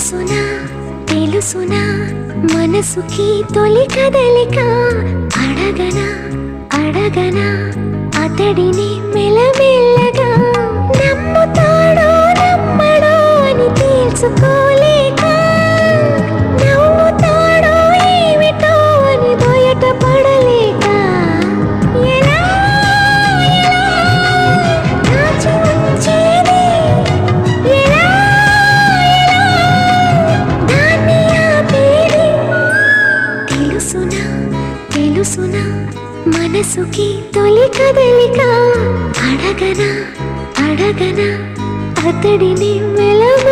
తెలుసునా తెలుసునా మనసుకి తొలి కదలిక. అడగనా అడగనా అతడిని మెలమెల్ల తెలుసునా తెలుసునా మనసుకి తొలి కదలిక. అడగనా అడగనా అతడిని మెలవ